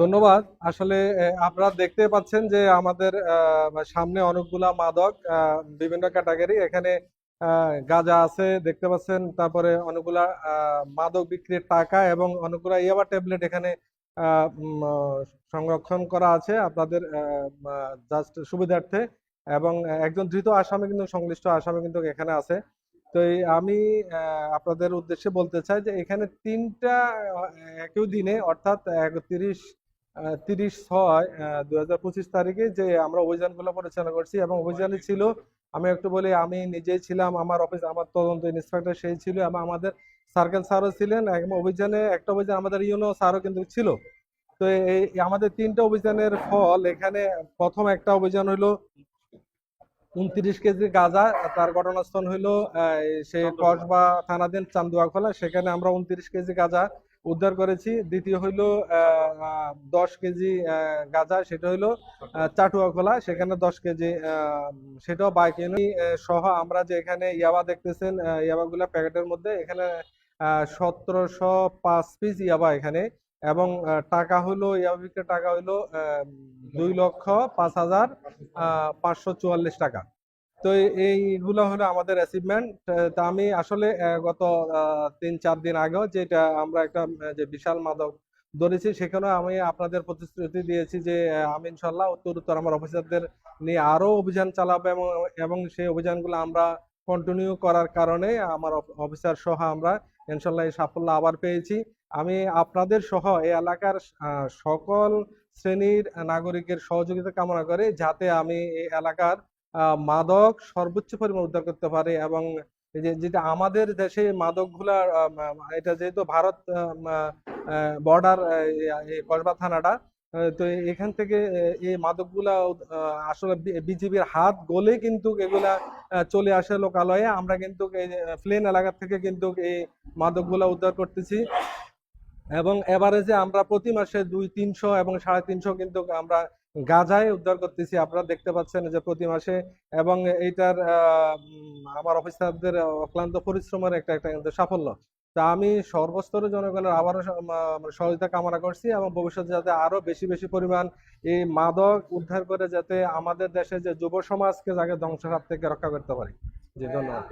ধন্যবাদ। আসলে আপনারা দেখতে পাচ্ছেন যে আমাদের সামনে অনেকগুলা মাদক বিভিন্ন ক্যাটাগরি। এখানে গাঁজা আছে, দেখতে পাচ্ছেন। তারপরে অনেকগুলা মাদক বিক্রির টাকা এবং অনেকগুলা ইয়াবা ট্যাবলেট এখানে সংরক্ষণ করা আছে আপনাদের জাস্ট সুবিধার্থে। এবং একজন ধৃত আসামি কিন্তু সংশ্লিষ্ট আসামি কিন্তু এখানে আছে। তো আমি আপনাদের উদ্দেশ্যে বলতে চাই যে এখানে তিনটা একই দিনে অর্থাৎ একত্রিশ তিরিশ ছয় দু তারিখে যে আমরা অভিযানগুলো পরিচালনা করছি এবং অভিযানে ছিল, আমি একটু বলি, আমি নিজেই ছিলাম, আমার অফিস, আমার তদন্ত ইন্সপেক্টর সেই ছিল এবং আমাদের সার্কেল স্যারও ছিলেন এবং অভিযানে, একটা অভিযান আমাদের ইউনো স্যারও কিন্তু ছিল। তো এই আমাদের তিনটা অভিযানের ফল, এখানে প্রথম একটা অভিযান হলো উনত্রিশ কেজি গাঁজা তার ঘটনাস্থল হইল সে কসবা থানাধীন চান্দুয়াখোলা সেখানে আমরা উনত্রিশ কেজি গাঁজা উদ্ধার করেছি। দ্বিতীয় হইল দশ কেজি গাঁজা সেটা হইল চাটুয়াখোলা সেখানে দশ কেজি সেটাও বাইক সহ আমরা যে এখানে ইয়াবা দেখতেছেন ইয়াবাগুলা প্যাকেটের মধ্যে এখানে সতেরোশো পাঁচ পিস ইয়াবা এখানে। এবং টাকা হলো ইয়াবা বিক্রির টাকা হইল দুই লক্ষ পাঁচ হাজার পাঁচশো চুয়াল্লিশ টাকা। তো এইগুলো হলো আমাদের অ্যাচিভমেন্ট তা আমি আসলে গত তিন চার দিন আগেও যেটা আমরা একটা যে বিশাল মাদক ধরেছি, সেখানেও আমি আপনাদের প্রতিশ্রুতি দিয়েছি যে আমি ইনশাল্লাহ উত্তর উত্তর আমার অফিসারদের নিয়ে আরও অভিযান চালাবো এবং এবং সেই অভিযানগুলো আমরা কন্টিনিউ করার কারণে আমার অফিসার সহ আমরা ইনশাল্লাহ এই সাফল্য আবার পেয়েছি। আমি আপনাদের সহ এই এলাকার সকল শ্রেণির নাগরিকের সহযোগিতা কামনা করে যাতে আমি এই এলাকার মাদক সর্বোচ্চ পরিমাণ উদ্ধার করতে পারি এবং যেটা আমাদের দেশে মাদকগুলা এটা যেহেতু ভারত বর্ডার কসবা থানাটা তো এখান থেকে এই মাদকগুলা আসলে বিজিবির হাত গলে কিন্তু এগুলা চলে আসে লোকালয়ে। আমরা কিন্তু প্লেন এলাকা থেকে কিন্তু এই মাদকগুলা উদ্ধার করতেছি। এবং এভারেজে আমরা প্রতি মাসে দুই তিনশো এবং সাড়ে তিনশো কিন্তু আমরা গাঁজায় উদ্ধার করতেছি। আপনারা দেখতে পাচ্ছেন যে প্রতি মাসে এবং এইটার আমার অফিসারদের অক্লান্ত পরিশ্রমের একটা একটা কিন্তু সাফল্য। তা আমি সর্বস্তরে জনগণের আবারও মানে সহযোগিতা কামনা করছি এবং ভবিষ্যতে যাতে আরও বেশি বেশি পরিমাণ এই মাদক উদ্ধার করে যাতে আমাদের দেশে যে যুব সমাজকে যাকে ধ্বংসের হাত থেকে রক্ষা করতে পারি। জি, ধন্যবাদ।